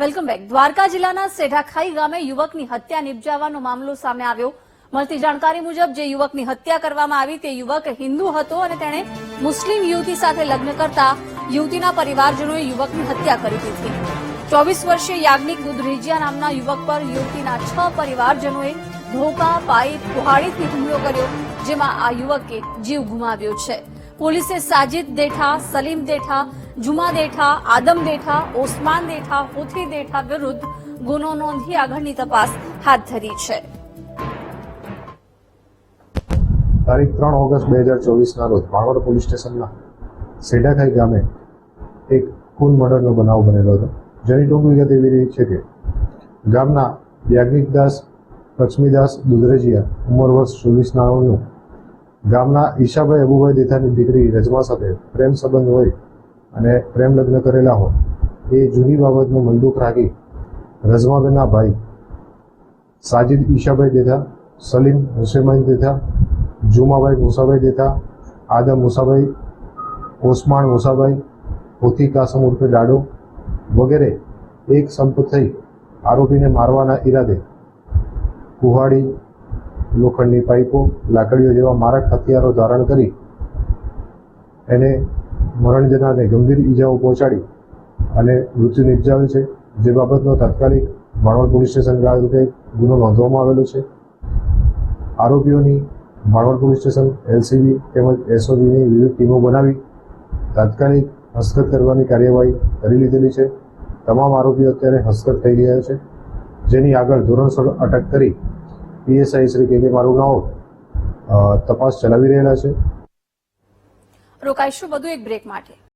Welcome back. Dwarka જિલ્લાના સેઢાખાઈ ગામે યુવકની હત્યા નિપજાવવાનો મામલો સામે આવ્યો. મળતી જાણકારી મુજબ જે યુવકની હત્યા કરવામાં આવી તે યુવક હિન્દુ હતો અને તેણે મુસ્લિમ યુવતી સાથે લગ્ન કરતા યુવતીના પરિવારજનોએ યુવકની હત્યા કરી દીધી. ચોવીસ વર્ષીય યાજ્ઞિક દુધરેજિયા નામના યુવક પર યુવતીના છ પરિવારજનોએ ધોકા, પાઇપ, કુહાડીથી હુમલો કર્યો, જેમાં આ યુવકે જીવ ગુમાવ્યો છે. પોલીસે સાજિદ દેઠા, સલીમ દેઠા જુમા દેઠા, આદમ દેઠા, ઓસમાન દેઠા, હુથી દેઠા વિરુદ્ધ ગુનો નોંધી આગળની તપાસ હાથ ધરી છે. તારીખ ત્રણ ઓગસ્ટ બે હજાર ચોવીસના રોજ ભાણવડ પોલીસ સ્ટેશનના સેડાખાઈ ગામે એક ખૂન મર્ડરનો બનાવ બનેલો હતો. જેની ટૂંક વિગત એવી રહી છે કે ગામના યાજ્ઞિકદાસ લક્ષ્મીદાસ દુધરેજીયા ઉંમર વર્ષ ચોવીસના નાનું ગામના ઈશાભાઈ અબુભાઈ દેથાની દીકરી રજમા સાથે પ્રેમ સંબંધ હોય અને પ્રેમ લગ્ન કરેલા હોય એ જૂની બાબતનો મંદુક રાખી રજમાબેનના ભાઈ સાજિદ ઈશાભાઈ દેથા, સલીમ હુસેમાઈ દેથા, જુમાભાઈ મુસાભાઈ દેથા, આદમ મુસાભાઈ ઓસમાણ મુસાભાઈ પોથી કાસમ ઉર્ફે ડાડો વગેરે એક સંપ થઈ આરોપીને મારવાના ઈરાદે કુહાડી, લોખંડની પાઇપો, લાકડીઓ જેવા મારક હથિયારો ધારણ કરી એને મરણ જનારને ગંભીર ઈજાઓ પહોંચાડી અને મૃત્યુ નિપજાવ્યું છે, જે બાબતનો તાત્કાલિક માણવડ પોલીસ સ્ટેશન ખાતે ગુનો નોંધવામાં આવેલો છે. આરોપીઓની માણવડ પોલીસ સ્ટેશન, એલસીબી તેમજ એસઓજીની વિવિધ ટીમો બનાવી તાત્કાલિક હસ્તગત કરવાની કાર્યવાહી કરી લીધેલી છે. તમામ આરોપીઓ અત્યારે હસ્તગત થઈ ગયા છે. જેની આગળ ધોરણસર અટક કરી પીએસઆઈ શ્રી કે કે મારું નામ તપાસ ચલાવી રહેલા છે. રોકાઈશું વધુ એક બ્રેક માટે.